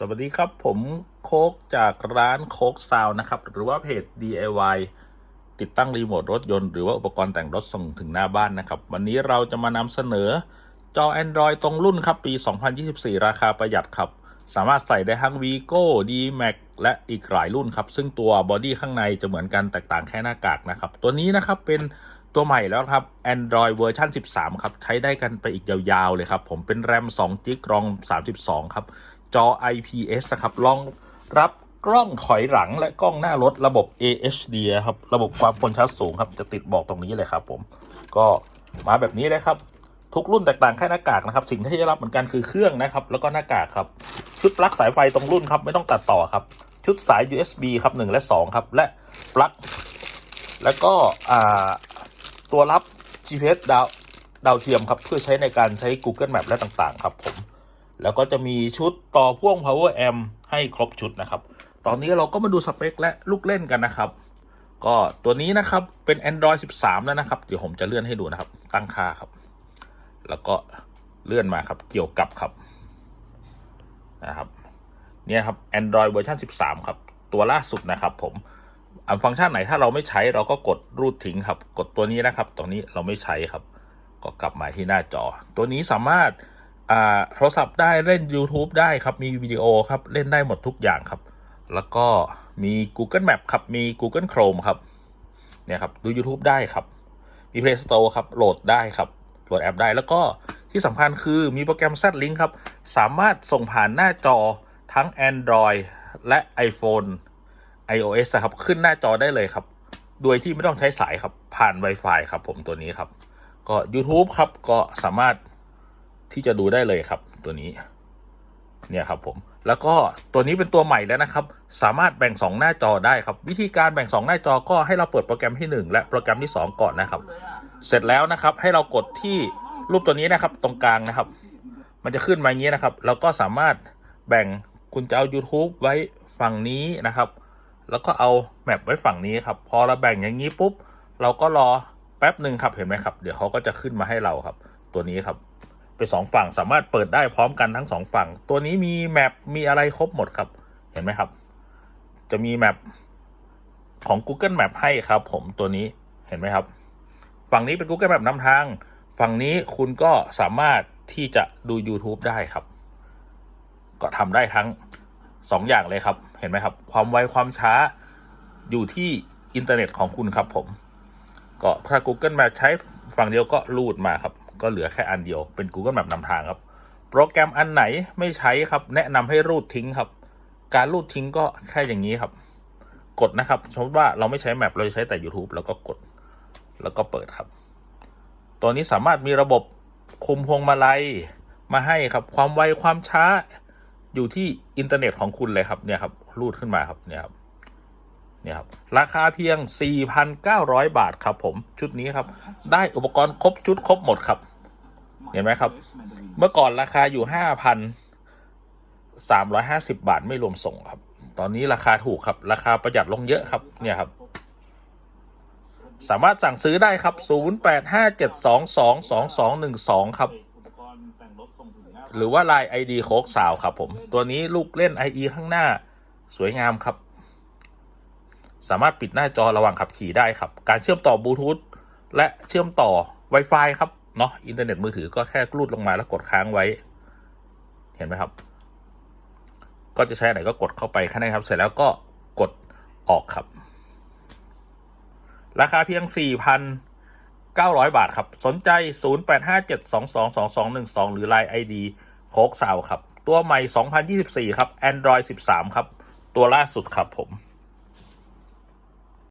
สวัสดีครับผมโคกจากร้านโคกซาวนะครับ หรือว่าเพจ DIY ติดตั้งรีโมทรถยนต์ หรือว่าอุปกรณ์แต่งรถส่งถึงหน้าบ้านนะครับ วันนี้เราจะมานำเสนอจอ Android ตรงรุ่นครับ ปี 2024 ราคาประหยัดครับ สามารถใส่ได้ทั้ง Vigo D-Max และอีกหลายรุ่นครับ ซึ่งตัวบอดี้ข้างในจะเหมือนกันแตกต่างแค่หน้ากากนะครับ ตัวนี้นะครับเป็นตัวใหม่แล้วครับ Android เวอร์ชัน13 ครับ ใช้ได้กันไปอีกยาวๆเลยครับ ผมเป็นแรม2 g b รอง 32 ครับ จอ IPS นะครับรองรับกล้องถอยหลังและกล้องหน้ารถระบบ AHD ครับ ระบบความคมชัดสูงครับจะติดบอกตรงนี้เลยครับ ผม ก็มาแบบนี้เลยครับ ทุกรุ่นแตกต่างแค่หน้ากากนะครับ สิ่งที่ได้รับเหมือนกันคือเครื่องนะครับ แล้วก็หน้ากากครับ ชุดปลั๊กสายไฟตรงรุ่นครับ ไม่ต้องตัดต่อครับ ชุดสาย USB ครับ1และ2ครับ และปลั๊กแล้วก็ตัวรับ GPS ดาวดาวเทียมครับ เพื่อใช้ในการใช้ Google Map และต่างๆ ครับผม แล้วก็จะมีชุดต่อพ่วง power amp ให้ครบชุดนะครับ ตอนนี้เราก็มาดูสเปคและลูกเล่นกันนะครับ ก็ตัวนี้นะครับเป็น Android 13 แล้วนะครับ เดี๋ยวผมจะเลื่อนให้ดูนะครับ ตั้งค่าครับ แล้วก็เลื่อนมาครับเกี่ยวกับครับนะครับเนี่ยครับ Android เวอร์ชัน13 ครับ ตัวล่าสุดนะครับ ผมอ่าฟังก์ชันไหนถ้าเราไม่ใช้เราก็กดรูดทิ้งครับ กดตัวนี้นะครับ ตรงนี้เราไม่ใช้ครับ ก็กลับมาที่หน้าจอ ตัวนี้สามารถ อ่าโทรศัพท์ได้เล่น YouTube ได้ครับ มีวิดีโอครับ เล่นได้หมดทุกอย่างครับ แล้วก็มี Google Map ครับ มี Google Chrome ครับ เนี่ยครับ ดู YouTube ได้ครับ มี Play Store ครับ โหลดได้ครับ โหลดแอปได้ แล้วก็ที่สำคัญคือมีโปรแกรม Z-Link ครับ สามารถส่งผ่านหน้าจอทั้ง Android และ iPhone iOS ครับ ขึ้นหน้าจอได้เลยครับ โดยที่ไม่ต้องใช้สายครับ ผ่าน Wi-Fi ครับผมตัวนี้ครับ ก็ YouTube ครับ ก็สามารถ ที่จะดูได้เลยครับตัวนี้เนี่ยครับผมแล้วก็ตัวนี้เป็นตัวใหม่แล้วนะครับ สามารถแบ่ง 2 หน้าจอได้ครับ วิธีการแบ่ง 2 หน้าจอก็ให้เราเปิดโปรแกรมที่ 1 และโปรแกรมที่ 2 ก่อนนะครับ เสร็จแล้วนะครับให้เรากดที่รูปตัวนี้นะครับตรงกลางนะครับ มันจะขึ้นมาอย่างนี้นะครับ เราก็สามารถแบ่งคุณจะเอา YouTube ไว้ฝั่งนี้นะครับ แล้วก็เอาแมปไว้ฝั่งนี้ครับ พอเราแบ่งอย่างนี้ปุ๊บ เราก็รอแป๊บหนึ่งครับเห็นไหมครับ เดี๋ยวเขาก็จะขึ้นมาให้เราครับ ตัวนี้ครับ เป็นสองฝั่งสามารถเปิดได้พร้อมกันทั้งสองฝั่ง ตัวนี้มีแมปมีอะไรครบหมดครับ เห็นไหมครับ จะมีแมปของ Google Map ให้ครับ ผมตัวนี้เห็นไหมครับ ฝั่งนี้เป็น Google Map นำทาง ฝั่งนี้คุณก็สามารถที่จะดู YouTube ได้ครับ ก็ทำได้ทั้งสองอย่างเลยครับ เห็นไหมครับ ความไวความช้าอยู่ที่อินเทอร์เน็ตของคุณครับผม ก็ถ้า Google Map ใช้ฝั่งเดียวก็รูดมาครับ ก็เหลือแค่อันเดียวเป็น Google Map นำทางครับ โปรแกรมอันไหนไม่ใช้ครับ แนะนำให้รูดทิ้งครับ การรูดทิ้งก็แค่อย่างนี้ครับ กดนะครับสมมติว่าเราไม่ใช้แมปเราจะใช้แต่ YouTube แล้วก็กดแล้วก็เปิดครับ ตัวนี้สามารถมีระบบคุมพวงมาลัยมาให้ครับ ความไวความช้าอยู่ที่อินเทอร์เน็ตของคุณเลยครับเนี่ยครับรูดขึ้นมาครับเนี่ยครับ เนี่ยครับราคาเพียง 4,900 บาทครับผมชุดนี้ครับ ได้อุปกรณ์ครบชุดครบหมดครับ เห็นไหมครับ เมื่อก่อนราคาอยู่ 5,350 บาทไม่รวมส่งครับ ตอนนี้ราคาถูกครับ ราคาประหยัดลงเยอะครับเนี่ยครับ สามารถสั่งซื้อได้ครับ 0857222212 ครับหรือว่า Line ID โคกสาวครับผม ตัวนี้ลูกเล่น IE ข้างหน้า สวยงามครับ สามารถปิดหน้าจอระหว่างขับขี่ได้ครับ การเชื่อมต่อบลูทูธและเชื่อมต่อ Wi-Fi ครับเนาะอินเทอร์เน็ตมือถือก็แค่กรูดลงมาแล้วกดค้างไว้ เห็นไหมครับ ก็จะใช้ไหนก็กดเข้าไปแค่นั้นครับ เสร็จแล้วก็กดออกครับ ราคาเพียง 4,900 บาทครับ สนใจ 0857222212 หรือ Line ID โคกสาวครับ ตัวใหม่ 2024 ครับ Android 13 ครับ ตัวล่าสุดครับผม